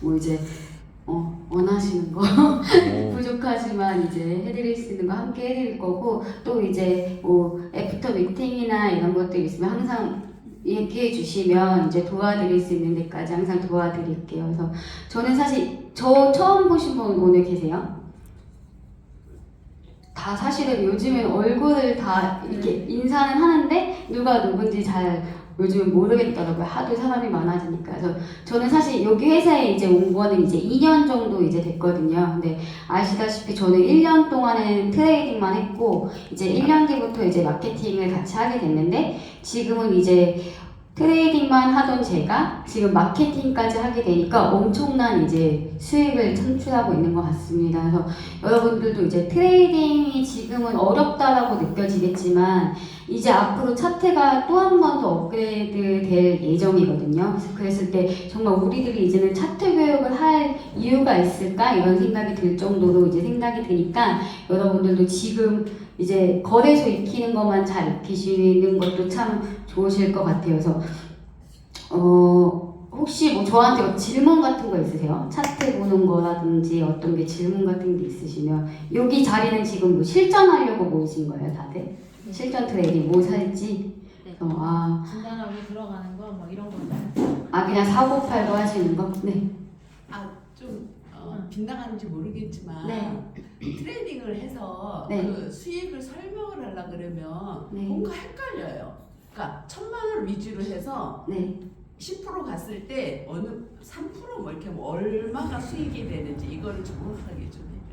뭐 이제 어, 원하시는 거 오. 부족하지만 이제 해드릴 수 있는 거 함께 해드릴 거고 또 이제 뭐 애프터 미팅이나 이런 것들 있으면 항상 얘기해 주시면 이제 도와드릴 수 있는 데까지 항상 도와드릴게요. 그래서 저는 사실 저 처음 보신 분 오늘 계세요? 다 사실은 요즘엔 얼굴을 다 이렇게 인사는 하는데 누가 누군지 잘 요즘은 모르겠더라고요. 하도 사람이 많아지니까. 그래서 저는 사실 여기 회사에 이제 온 거는 이제 2년 정도 이제 됐거든요. 근데 아시다시피 저는 1년 동안은 트레이딩만 했고 이제 1년 뒤부터 이제 마케팅을 같이 하게 됐는데 지금은 이제 트레이딩만 하던 제가 지금 마케팅까지 하게 되니까 엄청난 이제 수익을 창출하고 있는 것 같습니다. 그래서 여러분들도 이제 트레이딩이 지금은 어렵다라고 느껴지겠지만 이제 앞으로 차트가 또 한 번 더 업그레이드 될 예정이거든요. 그랬을 때 정말 우리들이 이제는 차트 교육을 할 이유가 있을까 이런 생각이 들 정도로 이제 생각이 드니까 여러분들도 지금 이제 거래소 익히는 것만 잘 익히시는 것도 참 좋으실 것 같아요. 그래서 어 혹시 뭐 저한테 뭐 질문 같은 거 있으세요? 차트 보는 거라든지 어떤 게 질문 같은 게 있으시면 여기 자리는 지금 뭐 실전하려고 모이신 거예요, 다들? 실전 트레이딩 뭐 살지? 네. 어, 아, 진단하고 들어가는 거 뭐 이런 거는 아 그냥 사고 팔고 하시는 거? 네. 좀 어, 빗나가는지 모르겠지만 네. 트레이딩을 해서 네. 그 수익을 설명을 하려 그러면 네. 뭔가 헷갈려요. 그러니까 천만 원 위주로 해서 네. 10% 갔을 때 어느 3%뭐 이렇게 뭐 얼마가 수익이 되는지 이거를 정확하게 좀 해주시면.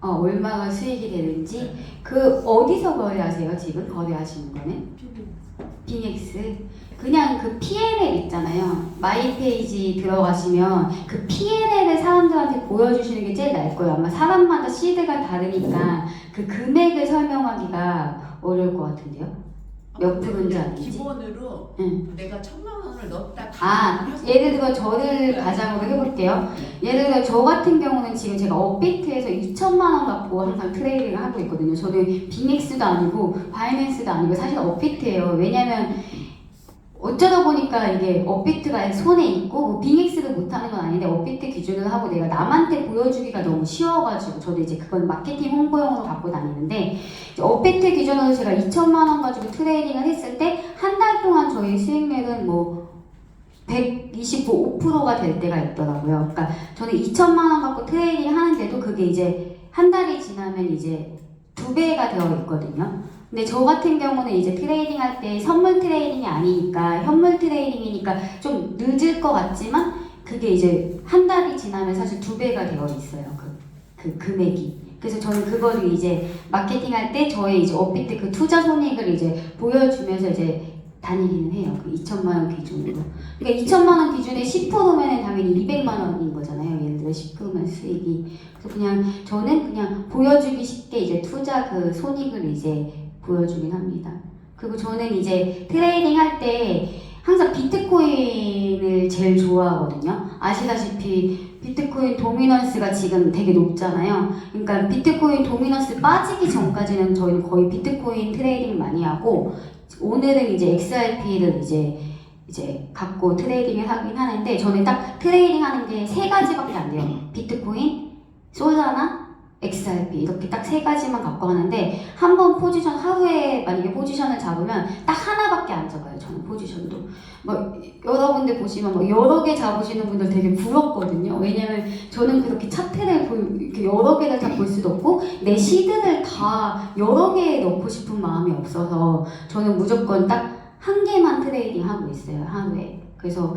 어, 얼마가 수익이 되는지 그 어디서 거래하세요? 지금 거래하시는 거는? 빅엑스 그냥 그 PNL 있잖아요. 마이 페이지 들어가시면 그 PNL을 사람들한테 보여주시는 게 제일 나을 거예요. 아마 사람마다 시드가 다르니까 그 금액을 설명하기가 어려울 것 같은데요. 몇 프로인지 그냥 아닌지. 기본으로 응. 내가 천만 원을 넣었다. 아, 예를 들어 저를 가장으로 해볼게요. 예를 들어 저 같은 경우는 지금 제가 업비트에서 2천만 원 갖고 항상 트레이딩을 하고 있거든요. 저는 빅맥스도 아니고 바이낸스도 아니고 사실 업비트예요. 왜냐면 어쩌다 보니까 이게 업비트가 손에 있고 뭐 빅엑스를 못하는 건 아닌데 업비트 기준으로 하고 내가 남한테 보여주기가 너무 쉬워가지고 저도 이제 그건 마케팅 홍보용으로 갖고 다니는데 업비트 기준으로 제가 2천만 원 가지고 트레이딩을 했을 때 한 달 동안 저희 수익률은 뭐 125%가 될 때가 있더라고요. 그러니까 저는 2천만 원 갖고 트레이딩 하는데도 그게 이제 한 달이 지나면 이제 두 배가 되어 있거든요. 근데 저 같은 경우는 이제 트레이딩 할 때 선물 트레이딩이 아니니까 현물 트레이딩이니까 좀 늦을 것 같지만 그게 이제 한 달이 지나면 사실 두 배가 되어 있어요. 그, 그 금액이. 그래서 저는 그거를 이제 마케팅 할 때 저의 이제 업비트 그 투자 손익을 이제 보여주면서 이제 다니기는 해요. 그 2천만 원 기준으로. 그러니까 2천만 원 기준에 10%면은 당연히 200만 원인 거잖아요. 예를 들어 10%면 수익이. 그래서 그냥 저는 그냥 보여주기 쉽게 이제 투자 그 손익을 이제 보여주긴 합니다. 그리고 저는 이제 트레이딩 할 때 항상 비트코인을 제일 좋아하거든요. 아시다시피 비트코인 도미넌스가 지금 되게 높잖아요. 그러니까 비트코인 도미넌스 빠지기 전까지는 저희는 거의 비트코인 트레이딩 많이 하고 오늘은 이제 XRP를 이제 이제 갖고 트레이딩을 하긴 하는데 저는 딱 트레이딩 하는 게 세 가지밖에 안 돼요. 비트코인, 솔라나, XRP 이렇게 딱 세 가지만 갖고 하는데 한 번 포지션 하루에 만약에 포지션을 잡으면 딱 하나밖에 안 잡아요. 저는 포지션도 뭐 여러분들 보시면 뭐 여러 개 잡으시는 분들 되게 부럽거든요. 왜냐면 저는 그렇게 차트를 볼- 이렇게 여러 개를 다 볼 수도 없고 내 시드를 다 여러 개 넣고 싶은 마음이 없어서 저는 무조건 딱 한 개만 트레이딩 하고 있어요 하루에. 그래서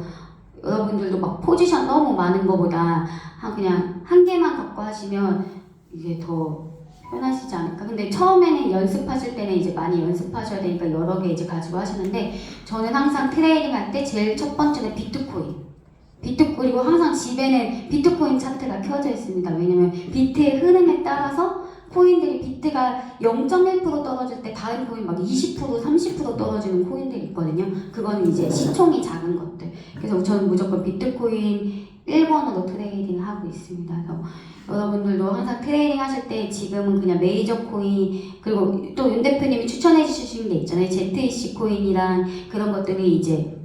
여러분들도 막 포지션 너무 많은 것보다 한 그냥 한 개만 갖고 하시면 이게 더 편하시지 않을까. 근데 처음에는 연습하실 때는 이제 많이 연습하셔야 되니까 여러 개 이제 가지고 하시는데 저는 항상 트레이딩 할때 제일 첫 번째는 비트코인. 비트 그리고 항상 집에는 비트코인 차트가 켜져 있습니다. 왜냐면 비트의 흐름에 따라서 코인들이 비트가 0.1% 떨어질 때 다른 코인 막 20% 30% 떨어지는 코인들이 있거든요. 그거는 이제 시총이 작은 것들. 그래서 저는 무조건 비트코인 1번으로 트레이딩 하고 있습니다. 그래서 여러분들도 항상 트레이딩 하실 때 지금은 그냥 메이저 코인 그리고 또 윤 대표님이 추천해 주신 게 있잖아요. ZEC 코인이랑 그런 것들이 이제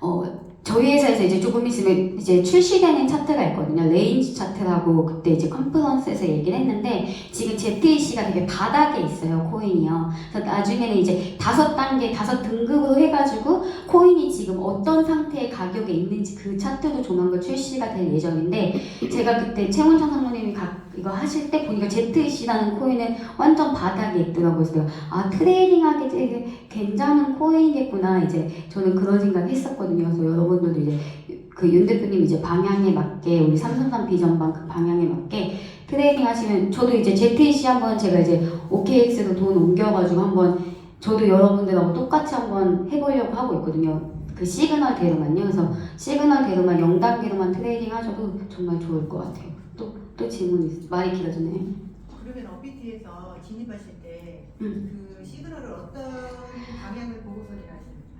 어 저희 회사에서 이제 조금 있으면 이제 출시되는 차트가 있거든요. 레인지 차트라고 그때 이제 컨퍼런스에서 얘기를 했는데 지금 ZEC가 되게 바닥에 있어요. 코인이요. 그래서 나중에는 이제 다섯 단계, 다섯 등급으로 해가지고 코인이 지금 어떤 상태의 가격에 있는지 그 차트도 조만간 출시가 될 예정인데 제가 그때 최문천 상무님이 가- 이거 하실 때 보니까 ZEC라는 코인은 완전 바닥에 있더라고요. 그래서 아 트레이딩하기 되게 괜찮은 코인이겠구나 이제 저는 그런 생각 했었거든요. 그래서 여러분 들도 이제 그윤 대표님 이제 방향에 맞게 우리 삼성산 비전방 그 방향에 맞게 트레이딩 하시면 저도 이제 ZEC 한번 제가 이제 OKX로 돈 옮겨가지고 한번 저도 여러분들하고 똑같이 한번 해보려고 하고 있거든요. 그 시그널 대로만요. 그래서 시그널 대로만 0단계로만 트레이딩 하셔도 정말 좋을 것 같아요. 또, 또 질문 있어요. 말이 길어졌네. 그러면 어피티에서 진입하실 때그 음. 시그널을 어떤 방향을 보고서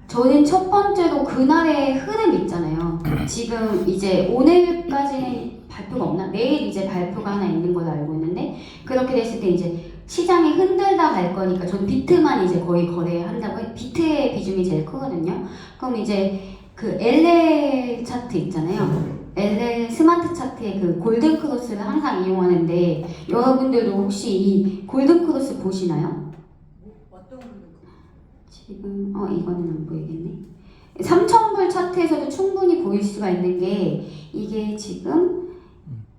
저는 첫 번째로 그날의 흐름 있잖아요. 지금 이제 오늘까지는 발표가 없나? 내일 이제 발표가 하나 있는 걸로 알고 있는데 그렇게 됐을 때 이제 시장이 흔들다 갈 거니까 전 비트만 이제 거의 거래한다고 해. 비트의 비중이 제일 크거든요. 그럼 이제 그 LL 차트 있잖아요. LL 스마트 차트의 그 골든 크로스를 항상 이용하는데 여러분들도 혹시 이 골든 크로스 보시나요? 지금 어 이거는 안 보이겠네. 3,000불 차트에서도 충분히 보일 수가 있는 게 이게 지금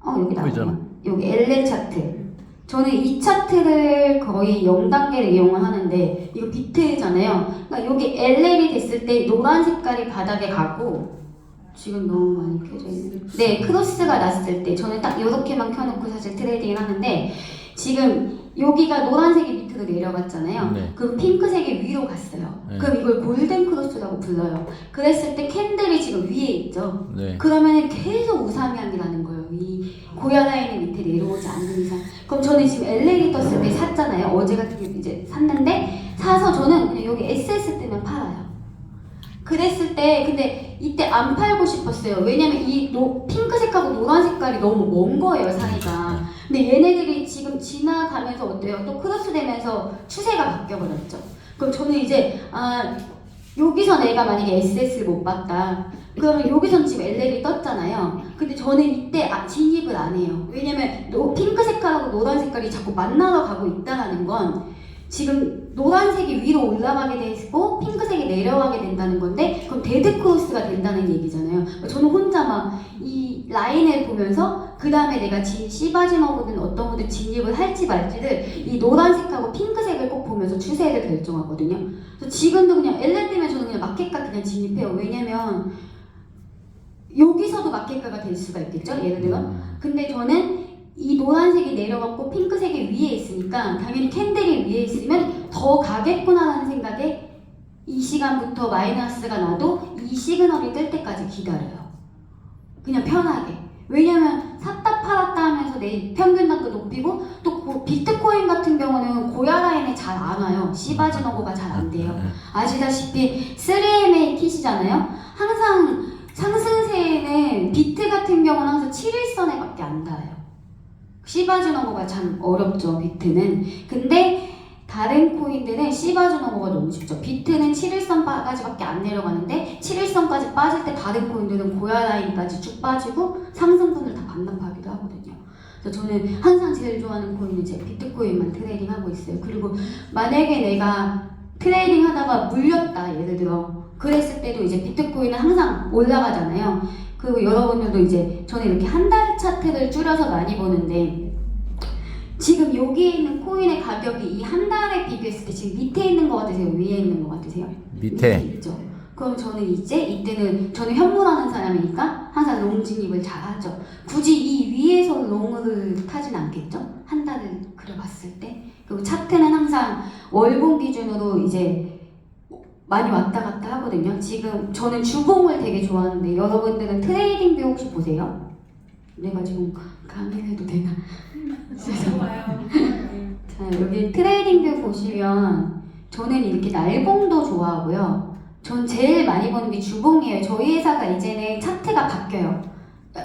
어 여기. 보이잖아. 여기 LL 차트. 저는 이 차트를 거의 0단계를 이용을 하는데 이거 비트잖아요. 그러니까 여기 LL이 됐을 때 노란 색깔이 바닥에 가고 지금 너무 많이 켜져 있네. 네, 크로스가 났을 때 저는 딱 이렇게만 켜놓고 사실 트레이딩을 하는데 지금 여기가 노란색이 밑으로 내려갔잖아요. 네. 그럼 핑크색이 위로 갔어요. 네. 그럼 이걸 골든 크로스라고 불러요. 그랬을 때 캔들이 지금 위에 있죠. 네. 그러면 계속 우상향이라는 거예요. 이 고야 라인이 밑에 내려오지 않는 이상. 그럼 저는 지금 LL이 떴을 때 샀잖아요. 어제 같은 경우 이제 샀는데 사서 저는 그냥 여기 SS 뜨면 팔아요. 그랬을 때 근데 이때 안 팔고 싶었어요. 왜냐면 이 노, 핑크색하고 노란 색깔이 너무 먼 거예요 사이가. 근데 얘네들이 지금 지나가면서 어때요? 또 크로스 되면서 추세가 바뀌어버렸죠. 그럼 저는 이제 아 여기서 내가 만약에 SS를 못 봤다. 그러면 여기선 지금 LL이 떴잖아요. 근데 저는 이때 아, 진입을 안 해요. 왜냐면 노, 핑크 색깔하고 노란 색깔이 자꾸 만나러 가고 있다는 건 지금 노란색이 위로 올라가게 되고 핑크색이 내려가게 된다는 건데 그럼 데드 크로스가 된다는 얘기잖아요. 저는 혼자 막 이 라인을 보면서 그 다음에 내가 진 시바지너거든 어떤 분들 진입을 할지 말지를 이 노란색하고 핑크색을 꼭 보면서 추세를 결정하거든요. 그래서 지금도 그냥 때면 저는 그냥 마켓가 그냥 진입해요. 왜냐면 여기서도 마켓가가 될 수가 있겠죠. 예를 들어 음. 근데 저는 이 노란색이 내려갔고 핑크색이 위에 있으니까 당연히 캔들이 위에 있으면 더 가겠구나라는 생각에 이 시간부터 마이너스가 나도 이 시그널이 뜰 때까지 기다려요. 그냥 편하게. 왜냐면 샀다 팔았다 하면서 내 평균 단도 높이고 또 고- 비트코인 같은 경우는 고야 라인에 잘 안 와요. 시바지노고가 잘 안 돼요. 아시다시피 3MA 킷이잖아요. 항상 상승세에는 비트 같은 경우는 항상 7일선에 밖에 안 닿아요. 시바주너머가 참 어렵죠, 비트는. 근데 다른 코인들은 시바주너머가 너무 쉽죠. 비트는 7일선까지밖에 안 내려가는데 7일선까지 빠질 때 다른 코인들은 고야 라인까지 쭉 빠지고 상승분을 다 반납하기도 하거든요. 그래서 저는 항상 제일 좋아하는 코인은 제 비트코인만 트레이딩 하고 있어요. 그리고 만약에 내가 트레이딩 하다가 물렸다, 예를 들어. 그랬을 때도 이제 비트코인은 항상 올라가잖아요. 그리고 여러분들도 이제 저는 이렇게 한 달 차트를 줄여서 많이 보는데 지금 여기에 있는 코인의 가격이 이 한 달에 비교했을 때 지금 밑에 있는 것 같으세요? 위에 있는 것 같으세요? 밑에 있죠. 그럼 저는 이제 이때는 저는 현물하는 사람이니까 항상 롱 진입을 잘 하죠. 굳이 이 위에서 롱을 타진 않겠죠? 한 달을 그려봤을 때. 그리고 차트는 항상 월봉 기준으로 이제 많이 왔다 갔다 하거든요. 지금 저는 주봉을 되게 좋아하는데 여러분들은 트레이딩 뷰 혹시 보세요? 내가 지금 강의해도 되나? 좋아요. 자, 여기 트레이딩 뷰 보시면 저는 이렇게 날봉도 좋아하고요. 전 제일 많이 보는 게 주봉이에요. 저희 회사가 이제는 차트가 바뀌어요.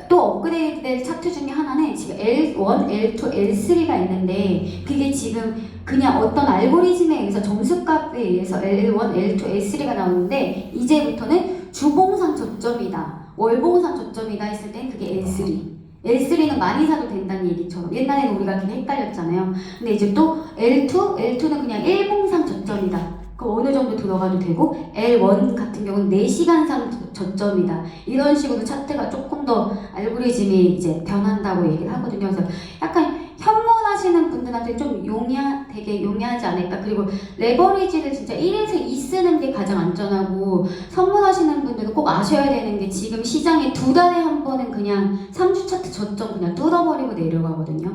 또 업그레이드 될 차트 중에 하나는 지금 L1, L2, L3가 있는데 그게 지금 그냥 어떤 알고리즘에 의해서 점수값에 의해서 L1, L2, L3가 나오는데 이제부터는 주봉상 저점이다, 월봉상 저점이다 했을 땐 그게 L3. L3는 많이 사도 된다는 얘기처럼 옛날에는 우리가 그게 헷갈렸잖아요. 근데 이제 또 L2, L2는 그냥 일봉상 저점이다. 그 어느 정도 들어가도 되고 L1 같은 경우는 4시간상 저점이다. 이런 식으로 차트가 조금 더 알고리즘이 이제 변한다고 얘기를 하거든요. 그래서 약간 분들한테 좀 용이하, 되게 용이하지 않을까. 그리고 레버리지를 진짜 1에서 2 쓰는 게 가장 안전하고 선물하시는 분들은 꼭 아셔야 되는 게 지금 시장에 두 달에 한 번은 그냥 3주 차트 저점 그냥 뚫어버리고 내려가거든요.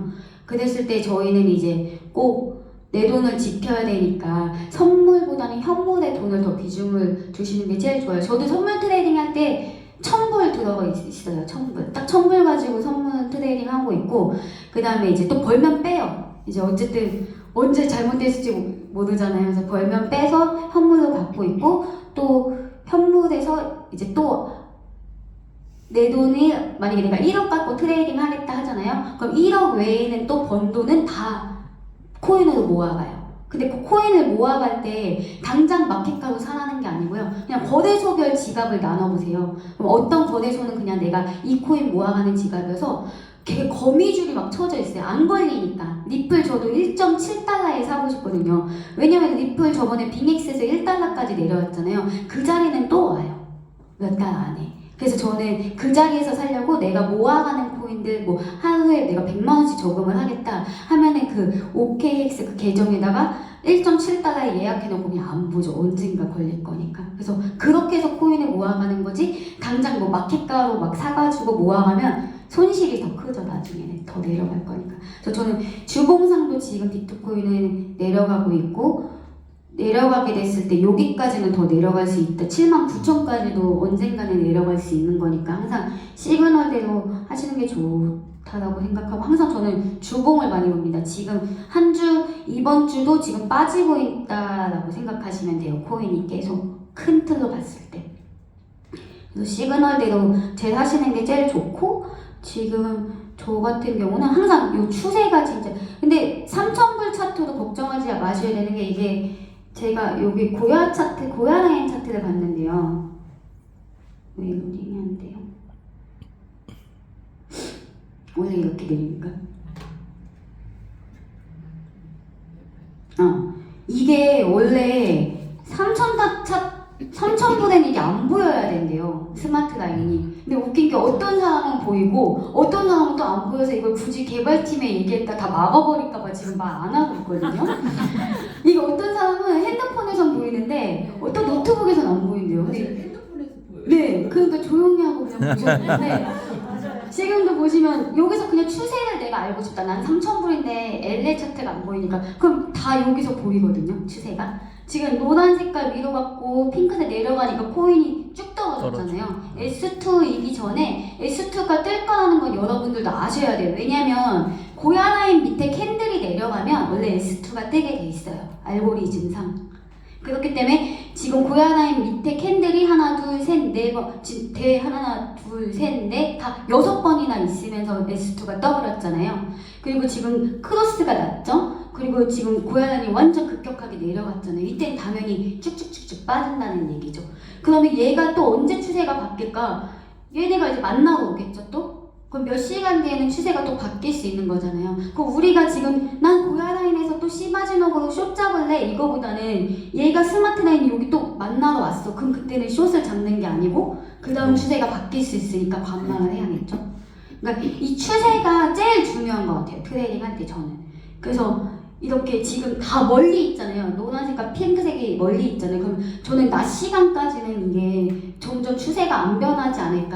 그랬을 때 저희는 이제 꼭 내 돈을 지켜야 되니까 선물보다는 현물에 돈을 더 비중을 두시는 게 제일 좋아요. 저도 선물 트레이딩 할때 천불 들어가 있- 있어요. 천불. 딱 천불 가지고 선물 트레이딩 하고 있고 그 다음에 이제 또 벌면 빼요. 이제 어쨌든 언제 잘못됐을지 모- 모르잖아요. 그래서 벌면 빼서 현물을 갖고 있고 또 현물에서 이제 또 내 돈이 만약에 내가 1억 갖고 트레이딩 하겠다 하잖아요. 그럼 1억 외에는 또 번 돈은 다 코인으로 모아가요. 근데 그 코인을 모아갈 때 당장 마켓가로 사라는 게 아니고요. 그냥 거래소별 지갑을 나눠보세요. 그럼 어떤 거래소는 그냥 내가 이 코인 모아가는 지갑이어서 되게 거미줄이 막 쳐져 있어요. 안 걸리니까. 리플 저도 1.7달러에 사고 싶거든요. 왜냐면 리플 저번에 빅엑스에서 1달러까지 내려왔잖아요. 그 자리는 또 와요. 몇 달 안에. 그래서 저는 그 자리에서 살려고 내가 모아가는 코인들 뭐 하루에 내가 100만 원씩 저금을 하겠다 하면은 그 OKX 그 계정에다가 1.7달러에 예약해놓고 그냥 안 보죠. 언젠가 걸릴 거니까. 그래서 그렇게 해서 코인을 모아가는 거지 당장 뭐 마켓가로 막 사가지고 모아가면 손실이 더 크죠. 나중에는 더 내려갈 거니까. 그래서 저는 주봉상도 지금 비트코인은 내려가고 있고 내려가게 됐을 때 여기까지는 더 내려갈 수 있다. 7만 9천까지도 언젠가는 내려갈 수 있는 거니까 항상 시그널대로 하시는 게 좋다라고 생각하고 항상 저는 주봉을 많이 봅니다. 지금 한 주 이번 주도 지금 빠지고 있다라고 생각하시면 돼요. 코인이 계속 큰 틀로 봤을 때. 시그널대로 제일 하시는 게 제일 좋고 지금 저 같은 경우는 항상 요 추세가 진짜 근데 3천불 차트도 걱정하지 마셔야 되는 게 이게 제가 여기 고야 차트, 고야 라인 차트를 봤는데요. 왜 로딩이 안 돼요? 원래 이렇게 내립니까? 어, 이게 원래 3천 차 3,000불에는 이게 안 보여야 된대요. 스마트 라인이. 근데 웃긴 게 어떤 사람은 보이고 어떤 사람은 또 안 보여서 이걸 굳이 개발팀에 얘기했다 다 막아버릴까봐 지금 말 안 하고 있거든요. 이게 어떤 사람은 핸드폰에선 보이는데 어떤 노트북에선 안 보인대요. 근데 핸드폰에서 보여요. 네, 그러니까 조용히 하고 그냥 보셨는데 지금도 보시면 여기서 그냥 추세를 내가 알고 싶다. 난 3,000불인데 LA 차트가 안 보이니까 그럼 다 여기서 보이거든요. 추세가. 지금 노란 색깔 위로 갔고 핑크색 내려가니까 코인이 쭉 떨어졌잖아요. S2이기 전에 S2가 뜰 거라는 건 여러분들도 아셔야 돼요. 왜냐면 고야 라인 밑에 캔들이 내려가면 원래 S2가 뜨게 돼 있어요. 알고리즘상. 그렇기 때문에 지금 고야 라인 밑에 캔들이 하나, 둘, 셋, 네 번, 지- 대 하나, 둘, 셋, 넷, 다 여섯 번이나 있으면서 S2가 떠버렸잖아요. 그리고 지금 크로스가 났죠? 그리고 지금 고야 라인이 완전 급격하게 내려갔잖아요. 이때는 당연히 쭉쭉쭉쭉 빠진다는 얘기죠. 그러면 얘가 또 언제 추세가 바뀔까? 얘네가 이제 만나러 오겠죠, 또? 그럼 몇 시간 뒤에는 추세가 또 바뀔 수 있는 거잖아요. 그럼 우리가 지금 난 고야 라인에서 또 시마지노으로 숏 잡을래 이거보다는 얘가 스마트 라인이 여기 또 만나러 왔어. 그럼 그때는 숏을 잡는 게 아니고 그 다음 추세가 바뀔 수 있으니까 관망을 해야겠죠. 그러니까 이 추세가 제일 중요한 것 같아요. 트레이딩 할때 저는. 그래서 이렇게 지금 다 멀리 있잖아요. 노란색과 핑크색이 멀리 있잖아요. 그럼 저는 낮 시간까지는 이게 점점 추세가 안 변하지 않을까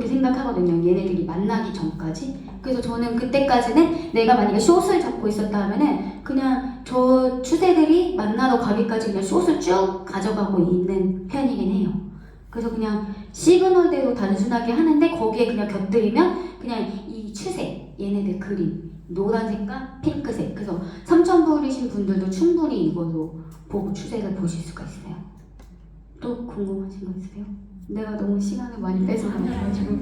그렇게 생각하거든요. 얘네들이 만나기 전까지. 그래서 저는 그때까지는 내가 만약에 숏을 잡고 있었다 하면은 그냥 저 추세들이 만나러 가기까지 그냥 숏을 쭉 가져가고 있는 편이긴 해요. 그래서 그냥 시그널대로 단순하게 하는데 거기에 그냥 곁들이면 그냥 이 추세, 얘네들 그림, 노란색과 핑크색. 그래서 3,000불이신 분들도 충분히 이걸로 보고 추세를 보실 수가 있어요. 또 궁금하신 거 있으세요? 내가 너무 시간을 많이 뺏어가지고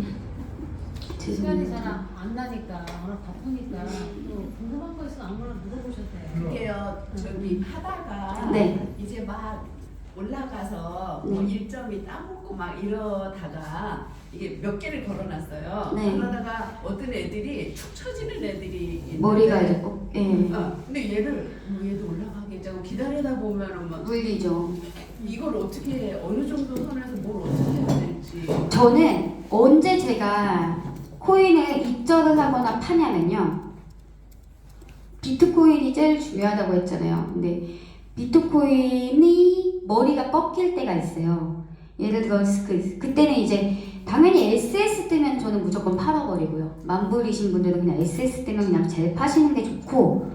시간이 죄송해요. 잘안 나니까 워낙 바쁘니까 또 궁금한 거 있으면 아무거나 물어보셔도 돼요. 그게요 저기 하다가 네. 이제 막 올라가서 뭐 네. 일점이 따먹고 막 이러다가 이게 몇 개를 걸어놨어요. 네. 그러다가 어떤 애들이 축 처지는 애들이 있는데 머리가 이제 꼭 예. 어, 근데 얘를 뭐 얘도 올라가겠지 하고 기다리다 보면은 막 물리죠. 이걸 어떻게 어느 정도 선에서 뭘 어떻게 해야 될지 저는 언제 제가 코인을 입절을 하거나 파냐면요. 비트코인이 제일 중요하다고 했잖아요. 근데 비트코인이 머리가 꺾일 때가 있어요. 예를 들어 그, 그때는 이제 당연히 SS 뜨면 저는 무조건 팔아버리고요. 만불이신 분들은 그냥 SS 뜨면 그냥 제일 파시는 게 좋고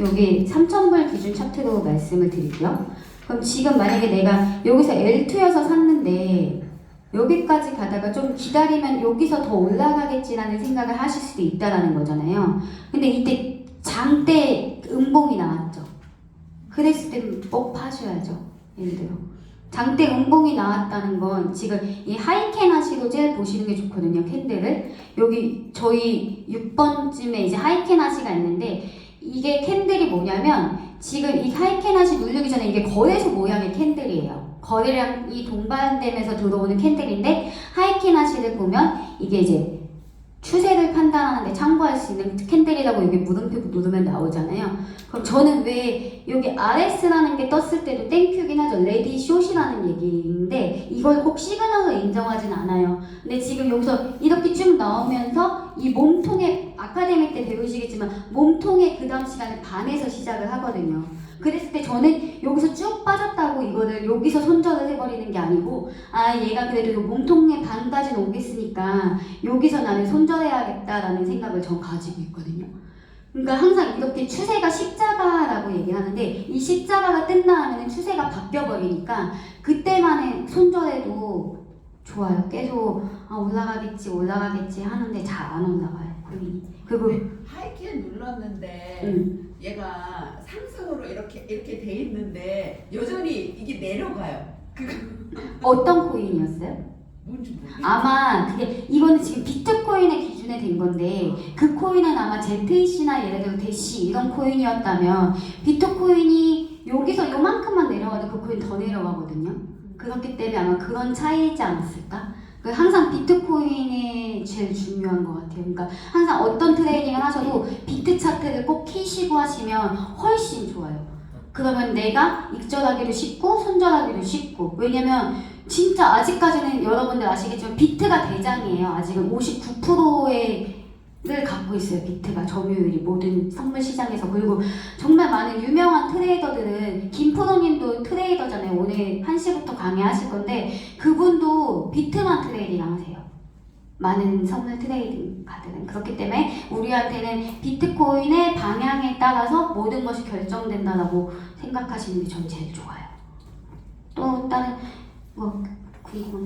여기 3,000불 기준 차트로 말씀을 드릴게요. 그럼 지금 만약에 내가 여기서 L2여서 샀는데 여기까지 가다가 좀 기다리면 여기서 더 올라가겠지라는 생각을 하실 수도 있다라는 거잖아요. 근데 이때 장대 음봉이 나왔죠. 그랬을 때는 꼭 파셔야죠. 예를 들어. 장대 음봉이 나왔다는 건 지금 이 하이캔 하시고 제일 보시는 게 좋거든요. 캔들을. 여기 저희 6번쯤에 이제 하이캔 하시가 있는데 이게 캔들이 뭐냐면 지금 이 하이캔 하시 누르기 전에 이게 거래소 모양의 캔들이에요. 거래량이 동반되면서 들어오는 캔들인데 하이캔 하시를 보면 이게 이제 추세를 판단하는데 참고할 수 있는 캔들이라고 여기 물음표 누르면 나오잖아요. 그럼 저는 왜 여기 RS라는 게 떴을 때도 땡큐긴 하죠. 레디 숏이라는 얘기인데 이걸 꼭 시그널로 인정하진 않아요. 근데 지금 여기서 이렇게 쭉 나오면서 이 몸통의 아카데미 때 배우시겠지만 몸통의 그 다음 시간에 반에서 시작을 하거든요. 그랬을 때 저는 여기서 쭉 빠졌다고 이거를 여기서 손절을 해버리는 게 아니고 아 얘가 그래도 요 몸통의 반까지는 오겠으니까 여기서 나는 손절해야겠다라는 생각을 전 가지고 있거든요. 그러니까 항상 이렇게 추세가 십자가라고 얘기하는데 이 십자가가 뜬다 하면 추세가 바뀌어버리니까 그때만에 손절해도 좋아요. 계속 아, 올라가겠지 올라가겠지 하는데 잘 안 올라가요. 그리고 하이키를 눌렀는데 음, 얘가 이렇게 이렇게 돼 있는데 여전히 이게 내려가요. 그거 어떤 코인이었어요? 뭔지 모르겠어요. 아마 그게 이거는 지금 비트코인의 기준에 된 건데 그 코인은 아마 ZEC나 예를 들어 대시 이런 코인이었다면 비트코인이 여기서 요만큼만 내려가도 그 코인 더 내려가거든요. 그렇기 때문에 아마 그런 차이지 않았을까? 그 항상 비트코인이 제일 중요한 것 같아요. 그러니까 항상 어떤 트레이닝을 하셔도 비트 차트를 꼭 키시고 하시면 훨씬 좋아요. 그러면 내가 익절하기도 쉽고 손절하기도 쉽고 왜냐면 진짜 아직까지는 여러분들 아시겠지만 비트가 대장이에요. 아직은 59%의 를 갖고 있어요. 비트가 점유율이 모든 선물 시장에서 그리고 정말 많은 유명한 트레이더들은 김프로님도 트레이더잖아요. 오늘 1시부터 강의하실 건데 그분도 비트만 트레이딩 하세요. 많은 선물 트레이딩 가들은 그렇기 때문에 우리한테는 비트코인의 방향에 따라서 모든 것이 결정된다라고 생각하시는 게 전 제일 좋아요. 또 다른 뭐 궁금한